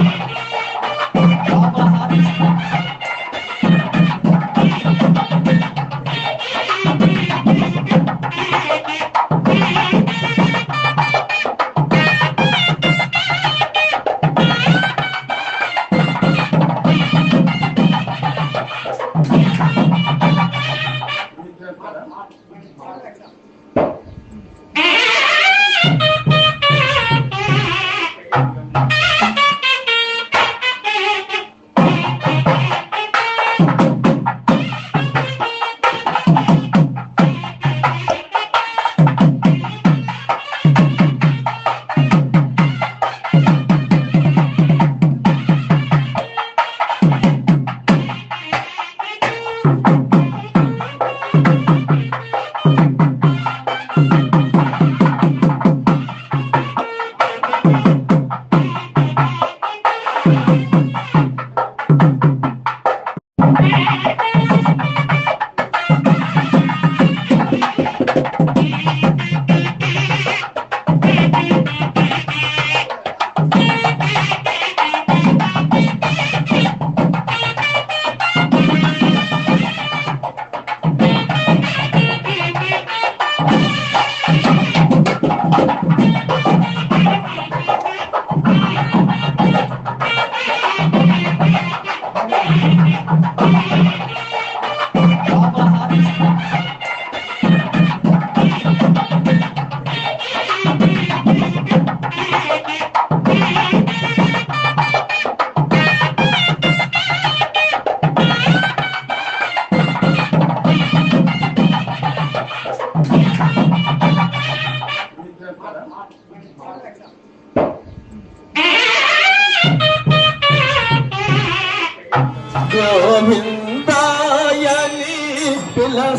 గోవిందాయని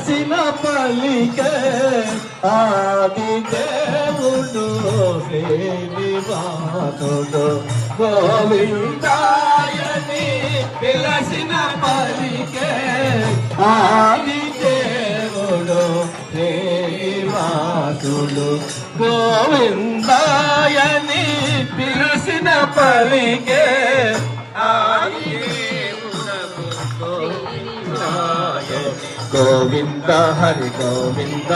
రాసిన పలికే ఆది దేవుడు శ్రీనివాసుడు గోవిందాయని పిలసిన పలికే ఆది దేవుడు శ్రీనివాసుడు గోవిందాయని పిలిసిన పలికే ఆది గోవింద హరి గోవింద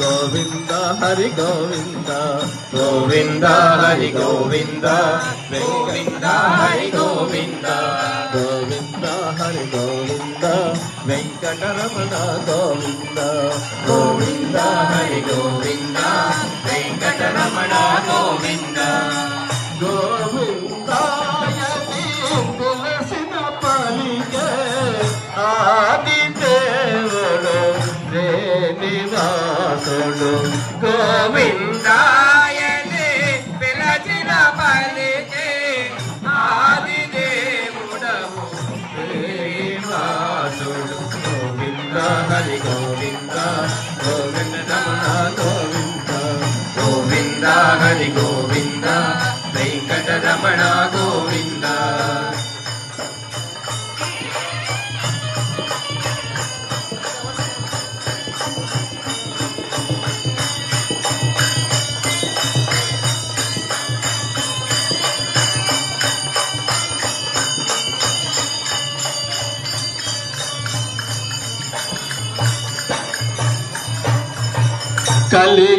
గోవింద హరి గోవింద గోవింద హరి గోవింద గోవింద హరి గోవింద గోవింద హరి గోవింద వెంకటరమణ గోవింద గోవింద హరి గోవింద వినాశుడు గోవిందాయని పిలచిన పలికి ఆది దేవుడవు. శ్రీనివాసుడు గోవింద హరి గోవింద గోవింద రమణ గోవింద గోవింద హరి గో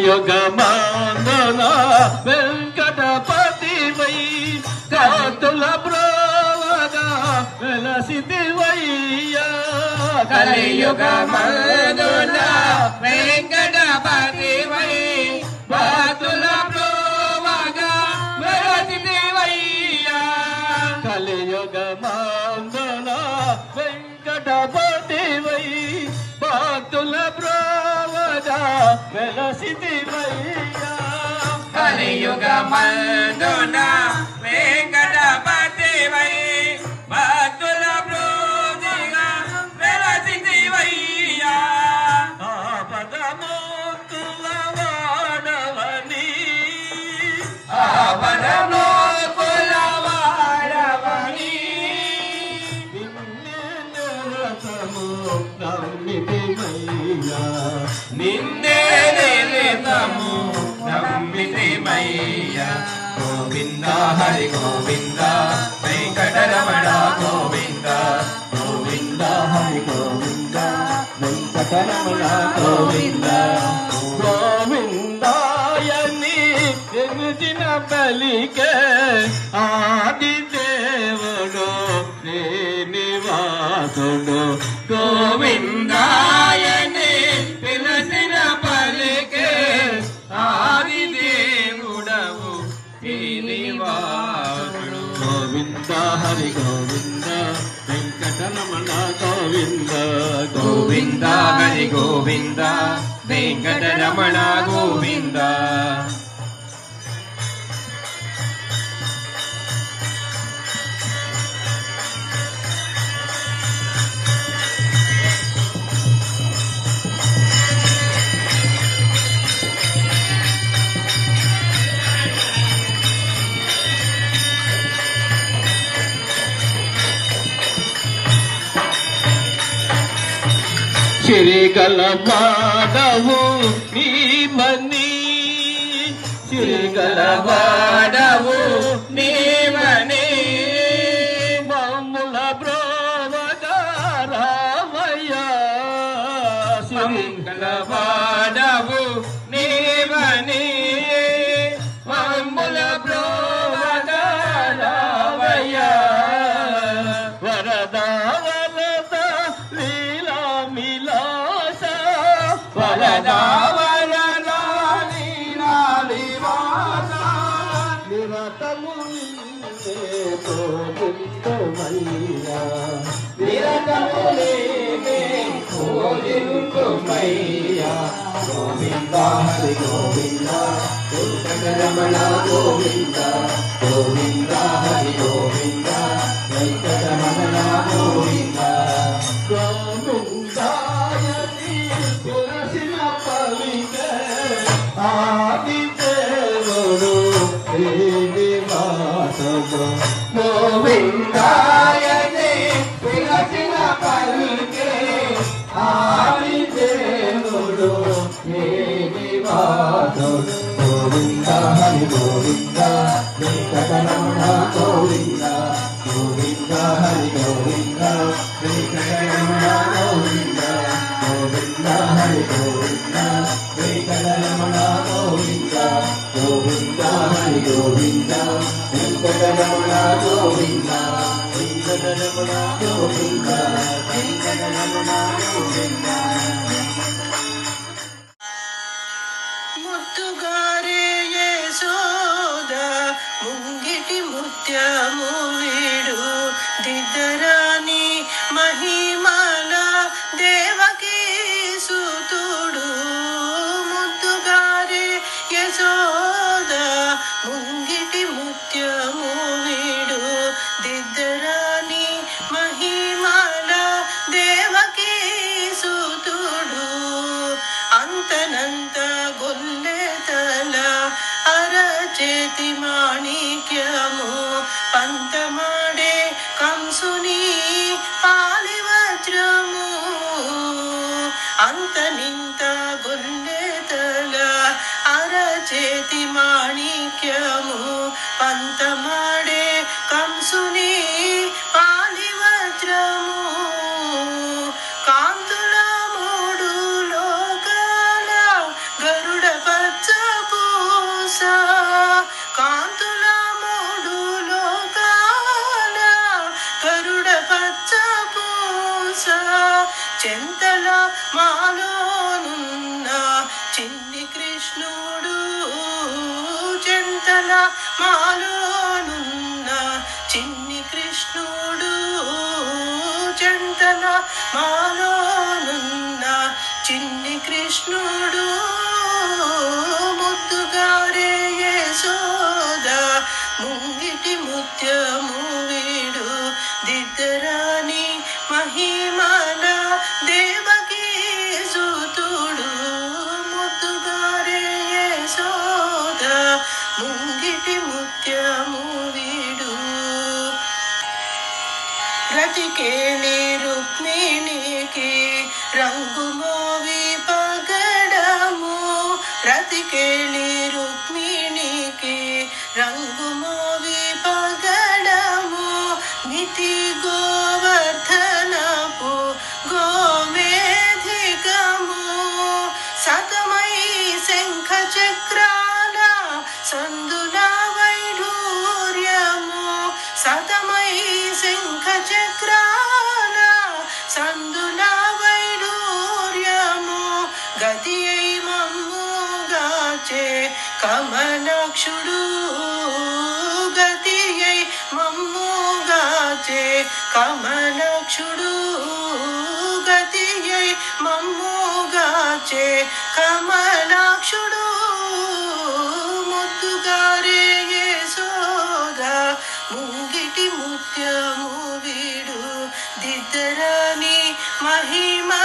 కలియుగ మాంగన వెంకటపతి వై కాతుల బ్రోవగా వెలసిది వయ్యా వెంకటపతి Madonna. గోవింద హరి గోవింద వెంకటరమణ గోవింద గోవింద హరి గోవింద వెంకటరమణ గోవింద. గోవిందాయని ఎనిచిన బలికే ఆది దేవుడు శ్రీనివాసుడు. గోవిందాయని गोविन्द गोविन्द हरि गोविन्दे गदमणा गोविन्द। గోవింద సిరిగల మాధవు నీమని సిరిగల వాడవు గోవింద హరి గోవింద వెంకటరమణ గోవింద గోవింద హరి గోవింద. వెంకటరమణ గోవింద వెంకటరమణ గోవింద వెంకటరమణ గోవింద ముద్దుగారే యశోద ముంగిటి ముత్యము వీడు. దిద్దరాని మహిమాల దేవకీ సుతుడు చేతి మాణిక్యము పంతమాడే కంసుని పాలి వజ్రము అంత నింత గొల్లెతల అరచేతి మాణిక్యము పంతమాడే కంసుని చెంతల మాలోనున్న చిన్ని కృష్ణుడు చెంతల మాలోనున్న చిన్ని కృష్ణుడు చెంతల మాలోనున్న చిన్ని కృష్ణుడు రతికేణి రుక్మిణికి రంగు మోవి పగడము మితి గోవర్ధనపు గోమేధికము సతమై శంఖ చక్రాల సందుల వైఢూర్యము సతమై శంఖ చక్రాల సందుల వైఢూర్యము గతి అయి కమలక్షుడు గతి అయి మమ్ముగాచే కమలక్షుడు గతి అయి మమ్ముగాచే కమలాక్షుడు ముద్దుగారే యశోద ముంగిటి ముత్యము వీడు దిద్దరాని మహిమా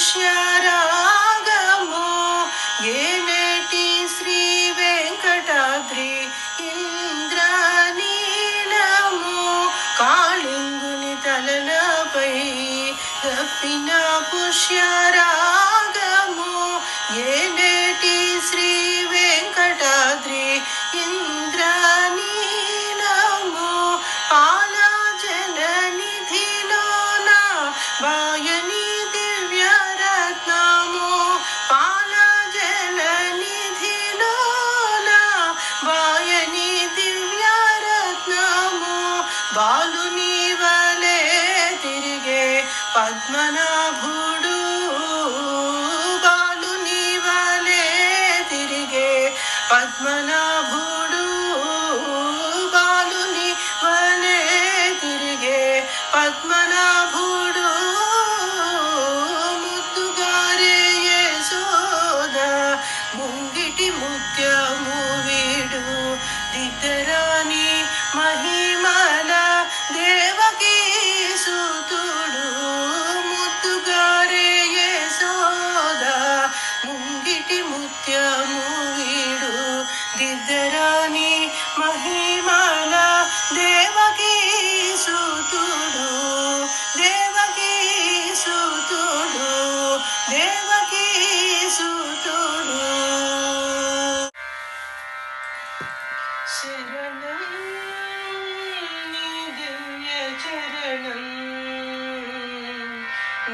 పుష్యరాగము ఏనేటి శ్రీ వెంకటాద్రి ఇంద్రనీలము కాళింగుని తలలపై తప్పిన పుష్యరాగము ఏనేటి బాలుని వలే తిరిగే పద్మనాభుడు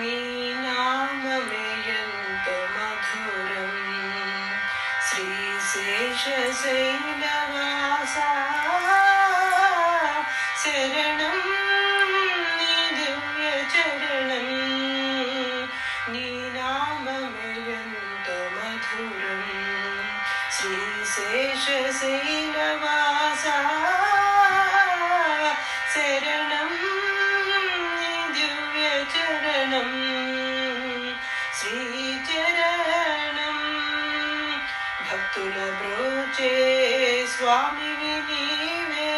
नीनाममियन्तमधुरम् श्रीशेषशैलवासा शरणं दिव्यचरणं नीनाममियन्तमधुरम् श्रीशेषशैलवासा చరణం శ్రీచరణం భక్తుల బ్రోచే స్వామివి నీవే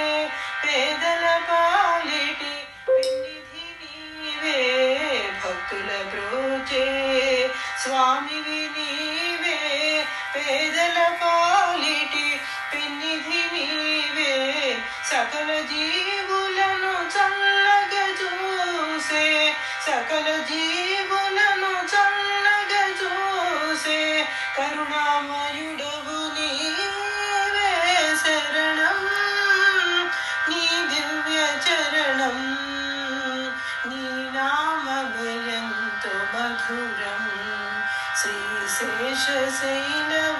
పేదల పాలిటి పెన్నిధి నీవే భక్తుల బ్రోచే స్వామివి నీవే పేదల കരുണാമയുടവു നീവേ ശരണം നീ ദിവ്യ ചരണം നീ നാമകരന്തു മധുരം ശ്രീശേഷസൈനവ